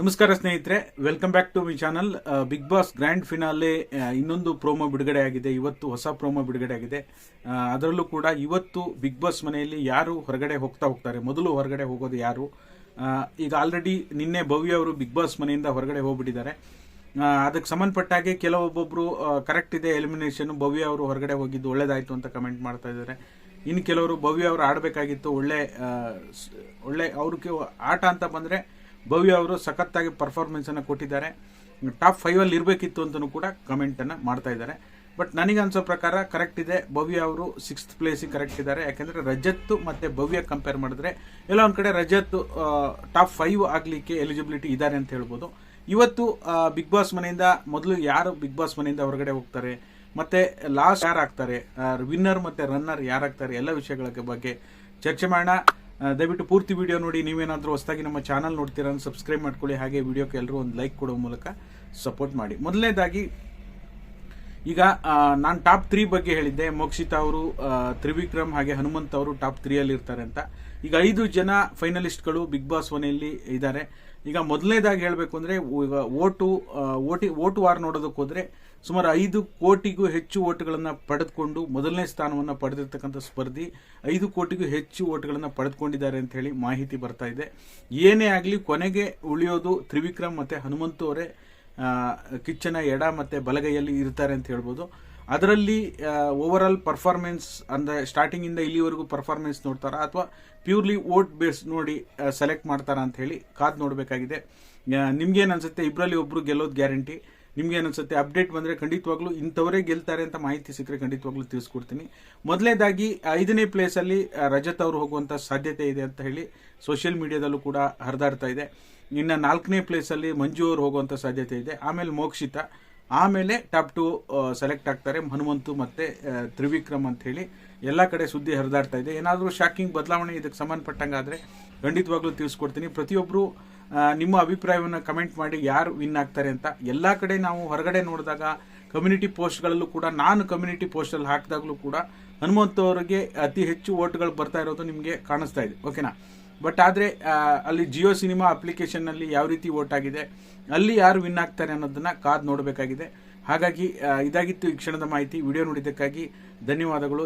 ನಮಸ್ಕಾರ ಸ್ನೇಹಿತರೆ welcome back to my channel Bigg Boss grand finale ಇನ್ನೊಂದು ಪ್ರೋಮೋ ಬಿಡುಗಡೆ ಆಗಿದೆ. ಇವತ್ತು ಹೊಸ ಪ್ರೋಮೋ ಬಿಡುಗಡೆ ಆಗಿದೆ. ಅದರಲ್ಲೂ ಕೂಡ ಇವತ್ತು ಬಿಗ್ ಬಾಸ್ ಮನೆಯಲ್ಲಿ ಯಾರು ಹೊರಗಡೆ ಹೋಗ್ತಾ ಹೋಗ್ತಾರೆ? ಮೊದಲು ಹೊರಗಡೆ ಹೋಗೋದು ಯಾರು? ಈಗ ಆಲ್ರೆಡಿ ನಿನ್ನೆ ಭವ್ಯ ಅವರು ಬಿಗ್ ಬಾಸ್ ಮನೆಯಿಂದ ಹೊರಗಡೆ ಹೋಗ್ಬಿಟ್ಟಿದ್ದಾರೆ. ಅದಕ್ಕೆ ಸಂಬಂಧಪಟ್ಟಾಗೆ ಕೆಲವೊಬ್ಬೊಬ್ರು ಕರೆಕ್ಟ್ ಇದೆ ಎಲಿಮಿನೇಷನ್ ಭವ್ಯ ಅವರು ಹೊರಗಡೆ ಹೋಗಿದ್ದು ಒಳ್ಳೇದಾಯಿತು ಅಂತ ಕಮೆಂಟ್ ಮಾಡ್ತಾ ಇದ್ದಾರೆ. ಇನ್ನು ಕೆಲವರು ಭವ್ಯ ಅವರು ಆಡಬೇಕಾಗಿತ್ತು, ಒಳ್ಳೆ ಒಳ್ಳೆ ಅವ್ರಿಗೆ ಆಟ ಅಂತ ಬಂದ್ರೆ ಭವ್ಯ ಅವರು ಸಖತ್ತಾಗಿ ಪರ್ಫಾರ್ಮೆನ್ಸನ್ನು ಕೊಟ್ಟಿದ್ದಾರೆ. ಟಾಪ್ ಫೈವಲ್ಲಿ ಇರಬೇಕಿತ್ತು ಅಂತಲೂ ಕೂಡ ಕಮೆಂಟನ್ನು ಮಾಡ್ತಾ ಇದ್ದಾರೆ. ಬಟ್ ನನಗೆ ಅನ್ಸೋ ಪ್ರಕಾರ ಕರೆಕ್ಟ್ ಇದೆ. ಭವ್ಯ ಅವರು ಸಿಕ್ಸ್ತ್ ಪ್ಲೇಸಿಗೆ ಕರೆಕ್ಟ್ ಇದ್ದಾರೆ. ಯಾಕೆಂದರೆ ರಜತ್ ಮತ್ತೆ ಭವ್ಯ ಕಂಪೇರ್ ಮಾಡಿದ್ರೆ ಎಲ್ಲ ಒಂದು ಕಡೆ ರಜತ್ ಟಾಪ್ ಫೈವ್ ಆಗಲಿಕ್ಕೆ ಎಲಿಜಿಬಿಲಿಟಿ ಇದ್ದಾರೆ ಅಂತ ಹೇಳ್ಬೋದು. ಇವತ್ತು ಬಿಗ್ ಬಾಸ್ ಮನೆಯಿಂದ ಮೊದಲು ಯಾರು ಬಿಗ್ ಬಾಸ್ ಮನೆಯಿಂದ ಹೊರಗಡೆ ಹೋಗ್ತಾರೆ? ಮತ್ತೆ ಲಾಸ್ಟ್ ಯಾರು ಆಗ್ತಾರೆ ವಿನ್ನರ್ ಮತ್ತೆ ರನ್ನರ್ ಯಾರಾಗ್ತಾರೆ? ಎಲ್ಲ ವಿಷಯಗಳ ಬಗ್ಗೆ ಚರ್ಚೆ ಮಾಡೋಣ. ದಯವಿಟ್ಟು ಪೂರ್ತಿ ವಿಡಿಯೋ ನೋಡಿ. ನೀವೇನಾದರೂ ಹೊಸದಾಗಿ ನಮ್ಮ ಚಾನಲ್ ನೋಡ್ತೀರಾ ಸಬ್ಸ್ಕ್ರೈಬ್ ಮಾಡ್ಕೊಳ್ಳಿ. ಹಾಗೆ ವಿಡಿಯೋಕ್ಕೆ ಎಲ್ಲರೂ ಒಂದು ಲೈಕ್ ಕೊಡೋ ಮೂಲಕ ಸಪೋರ್ಟ್ ಮಾಡಿ. ಮೊದಲನೇದಾಗಿ ಈಗ ನಾನು ಟಾಪ್ ತ್ರೀ ಬಗ್ಗೆ ಹೇಳಿದ್ದೆ. ಮೋಕ್ಷಿತಾ ಅವರು ತ್ರಿವಿಕ್ರಮ್ ಹಾಗೆ ಹನುಮಂತ್ ಅವರು ಟಾಪ್ ತ್ರೀಯಲ್ಲಿ ಇರ್ತಾರೆ ಅಂತ. ಈಗ ಐದು ಜನ ಫೈನಲಿಸ್ಟ್ಗಳು ಬಿಗ್ ಬಾಸ್ ಮನೆಯಲ್ಲಿ ಇದ್ದಾರೆ. ಈಗ ಮೊದಲನೇದಾಗಿ ಹೇಳಬೇಕು ಅಂದರೆ ಈಗ ಓಟು ಓಟಿ, ಓಟು ವಾರ ನೋಡೋದಕ್ಕೆ ಹೋದರೆ ಸುಮಾರು ಐದು ಕೋಟಿಗೂ ಹೆಚ್ಚು ಓಟುಗಳನ್ನು ಪಡೆದುಕೊಂಡು ಮೊದಲನೇ ಸ್ಥಾನವನ್ನು ಪಡೆದಿರ್ತಕ್ಕಂಥ ಸ್ಪರ್ಧಿ ಐದು ಕೋಟಿಗೂ ಹೆಚ್ಚು ಓಟುಗಳನ್ನು ಪಡೆದುಕೊಂಡಿದ್ದಾರೆ ಅಂತ ಹೇಳಿ ಮಾಹಿತಿ ಬರ್ತಾ ಇದೆ. ಏನೇ ಆಗಲಿ ಕೊನೆಗೆ ಉಳಿಯೋದು ತ್ರಿವಿಕ್ರಮ್ ಮತ್ತು ಹನುಮಂತು ಅವರೇ. ಕಿಚ್ಚನ ಎಡ ಮತ್ತೆ ಬಲಗೈಯಲ್ಲಿ ಇರ್ತಾರೆ ಅಂತ ಹೇಳ್ಬೋದು. ಅದರಲ್ಲಿ ಓವರ್ ಆಲ್ ಪರ್ಫಾರ್ಮೆನ್ಸ್ ಅಂದ್ರೆ ಸ್ಟಾರ್ಟಿಂಗ್ ಇಂದ ಇಲ್ಲಿವರೆಗೂ ಪರ್ಫಾರ್ಮೆನ್ಸ್ ನೋಡ್ತಾರಾ ಅಥವಾ ಪ್ಯೂರ್ಲಿ ವೋಟ್ ಬೇಸ್ ನೋಡಿ ಸೆಲೆಕ್ಟ್ ಮಾಡ್ತಾರಾ ಅಂತ ಹೇಳಿ ಕಾದ್ ನೋಡಬೇಕಾಗಿದೆ. ನಿಮ್ಗೇನು ಅನ್ಸುತ್ತೆ? ಇಬ್ಬರಲ್ಲಿ ಒಬ್ರು ಗೆಲ್ಲೋದು ಗ್ಯಾರಂಟಿ ನಿಮ್ಗೆ ಅನ್ಸುತ್ತೆ ಅಪ್ಡೇಟ್ ಬಂದ್ರೆ ಖಂಡಿತವಾಗ್ಲೂ ಇಂಥವರೇ ಗೆಲ್ತಾರೆ ಅಂತ ಮಾಹಿತಿ ಸಿಕ್ಕರೆ ಖಂಡಿತವಾಗ್ಲೂ ತಿಳಿಸ್ಕೊಡ್ತೀನಿ. ಮೊದಲನೇದಾಗಿ ಐದನೇ ಪ್ಲೇಸ್ ಅಲ್ಲಿ ಆ, ರಜತ್ ಅವರು ಹೋಗುವಂತ ಸಾಧ್ಯತೆ ಇದೆ ಅಂತ ಹೇಳಿ ಸೋಷಿಯಲ್ ಮೀಡಿಯಾದಲ್ಲೂ ಕೂಡ ಹರಿದಾಡ್ತಾ ಇದೆ. ಇನ್ನು ನಾಲ್ಕನೇ ಪ್ಲೇಸ್ ಅಲ್ಲಿ ಮಂಜು ಅವರು ಹೋಗುವಂತ ಸಾಧ್ಯತೆ ಇದೆ. ಆಮೇಲೆ ಮೋಕ್ಷಿತ. ಆಮೇಲೆ ಟಾಪ್ ಟು ಸೆಲೆಕ್ಟ್ ಆಗ್ತಾರೆ ಹನುಮಂತು ಮತ್ತು ತ್ರಿವಿಕ್ರಮ್ ಅಂತ ಹೇಳಿ. ಎಲ್ಲ ಕಡೆ ಸುದ್ದಿ ಹರಿದಾಡ್ತಾ ಇದೆ. ಏನಾದರೂ ಶಾಕಿಂಗ್ ಬದಲಾವಣೆ ಇದಕ್ಕೆ ಸಂಬಂಧಪಟ್ಟಂಗಾದರೆ ಖಂಡಿತವಾಗ್ಲೂ ತಿಳಿಸ್ಕೊಡ್ತೀನಿ. ಪ್ರತಿಯೊಬ್ಬರು ನಿಮ್ಮ ಅಭಿಪ್ರಾಯವನ್ನು ಕಮೆಂಟ್ ಮಾಡಿ ಯಾರು ವಿನ್ ಆಗ್ತಾರೆ ಅಂತ. ಎಲ್ಲ ಕಡೆ ನಾವು ಹೊರಗಡೆ ನೋಡಿದಾಗ ಕಮ್ಯುನಿಟಿ ಪೋಸ್ಟ್ಗಳಲ್ಲೂ ಕೂಡ, ನಾನು ಕಮ್ಯುನಿಟಿ ಪೋಸ್ಟಲ್ಲಿ ಹಾಕಿದಾಗಲೂ ಕೂಡ ಹನುಮಂತ ಅವರಿಗೆ ಅತಿ ಹೆಚ್ಚು ಓಟ್ಗಳು ಬರ್ತಾ ಇರೋದು ನಿಮಗೆ ಕಾಣಿಸ್ತಾ ಇದೆ. ಓಕೆನಾ? ಬಟ್ ಆದರೆ ಅಲ್ಲಿ ಜಿಯೋ ಸಿನಿಮಾ ಅಪ್ಲಿಕೇಶನ್ನಲ್ಲಿ ಯಾವ ರೀತಿ ವೋಟ್ ಆಗಿದೆ, ಅಲ್ಲಿ ಯಾರು ವಿನ್ ಆಗ್ತಾರೆ ಅನ್ನೋದನ್ನ ಕಾದು ನೋಡಬೇಕಾಗಿದೆ. ಹಾಗಾಗಿ ಇದಾಗಿತ್ತು ಈ ಕ್ಷಣದ ಮಾಹಿತಿ. ವಿಡಿಯೋ ನೋಡಿದ್ದಕ್ಕಾಗಿ ಧನ್ಯವಾದಗಳು.